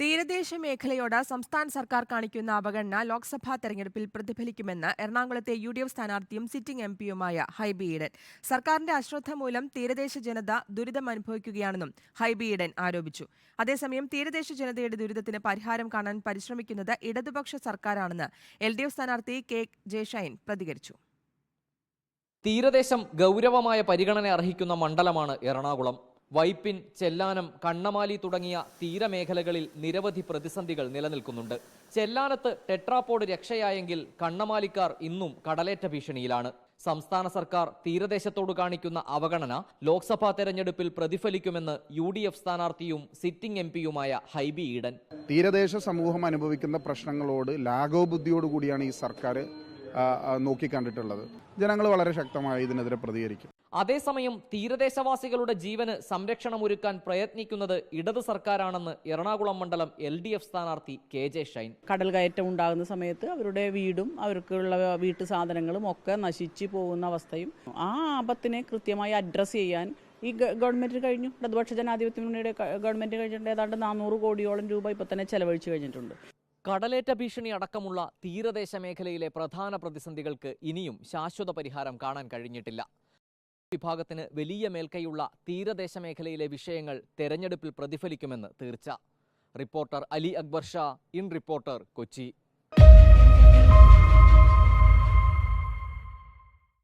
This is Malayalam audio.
തീരദേശ മേഖലയോട് സംസ്ഥാന സർക്കാർ കാണിക്കുന്ന അവഗണന ലോക്സഭാ തെരഞ്ഞെടുപ്പിൽ പ്രതിഫലിക്കുമെന്ന് എറണാകുളത്തെ യു ഡി എഫ് സ്ഥാനാർത്ഥിയും സിറ്റിംഗ് എം പിയുമായ ഹൈബി ഈഡൻ. സർക്കാരിന്റെ അശ്രദ്ധ മൂലം തീരദേശ ജനത ദുരിതം അനുഭവിക്കുകയാണെന്നും ഹൈബി ഈഡൻ ആരോപിച്ചു. അതേസമയം തീരദേശ ജനതയുടെ ദുരിതത്തിന് പരിഹാരം കാണാൻ പരിശ്രമിക്കുന്നത് ഇടതുപക്ഷ സർക്കാരാണെന്ന് എൽ ഡി എഫ് സ്ഥാനാർത്ഥി കെ ജയഷൈൻ പ്രതികരിച്ചു. തീരദേശം ഗൗരവമായ പരിഗണന അർഹിക്കുന്ന മണ്ഡലമാണ് എറണാകുളം. വൈപ്പിൻ ചെല്ലാനം കണ്ണമാലി തുടങ്ങിയ തീരമേഖലകളിൽ നിരവധി പ്രതിസന്ധികൾ നിലനിൽക്കുന്നുണ്ട്. ചെല്ലാനത്ത് ടെട്രാപോഡ് രക്ഷയായെങ്കിൽ കണ്ണമാലിക്കാർ ഇന്നും കടലേറ്റ ഭീഷണിയിലാണ്. സംസ്ഥാന സർക്കാർ തീരദേശത്തോട് കാണിക്കുന്ന അവഗണന ലോക്സഭാ തെരഞ്ഞെടുപ്പിൽ പ്രതിഫലിക്കുമെന്ന് യു ഡി എഫ് സ്ഥാനാർത്ഥിയും സിറ്റിംഗ് എം പിയുമായ ഹൈബി ഈഡൻ. തീരദേശ സമൂഹം അനുഭവിക്കുന്ന പ്രശ്നങ്ങളോട് ലാഘവബുദ്ധിയോട് കൂടിയാണ് ഈ സർക്കാർ നോക്കിക്കണ്ടിട്ടുള്ളത് ജനങ്ങൾ വളരെ ശക്തമായി ഇതിനെതിരെ പ്രതികരിക്കും. അതേസമയം തീരദേശവാസികളുടെ ജീവന് സംരക്ഷണം ഒരുക്കാൻ പ്രയത്നിക്കുന്നത് ഇടത് സർക്കാരാണെന്ന് എറണാകുളം മണ്ഡലം എൽ ഡി എഫ് സ്ഥാനാർത്ഥി കെ ജെ ഷൈൻ. കടൽ കയറ്റം ഉണ്ടാകുന്ന സമയത്ത് അവരുടെ വീടും അവർക്കുള്ള വീട്ടു സാധനങ്ങളും ഒക്കെ നശിച്ചു പോകുന്ന അവസ്ഥയും ആ ആപത്തിനെ കൃത്യമായി അഡ്രസ് ചെയ്യാൻ ഈ ഗവൺമെന്റിന് ഗവൺമെന്റ് കഴിഞ്ഞു. ഇടതുപക്ഷ ജനാധിപത്യ മുന്നണിയുടെ ഗവൺമെന്റ് കഴിഞ്ഞിട്ടുണ്ട് ഏതാണ്ട് നാനൂറ് കോടിയോളം രൂപ ഇപ്പൊ തന്നെ ചെലവഴിച്ചു കഴിഞ്ഞിട്ടുണ്ട്. കടലേറ്റ ഭീഷണി അടക്കമുള്ള തീരദേശ മേഖലയിലെ പ്രധാന പ്രതിസന്ധികൾക്ക് ഇനിയും ശാശ്വത പരിഹാരം കാണാൻ കഴിഞ്ഞിട്ടില്ല. വിഭാഗത്തിന് വലിയ മേൽക്കൈയുള്ള തീരദേശ മേഖലയിലെ വിഷയങ്ങൾ തെരഞ്ഞെടുപ്പിൽ പ്രതിഫലിക്കുമെന്ന് തീർച്ച. Reporter Ali Akbar Shah in reporter Kochi.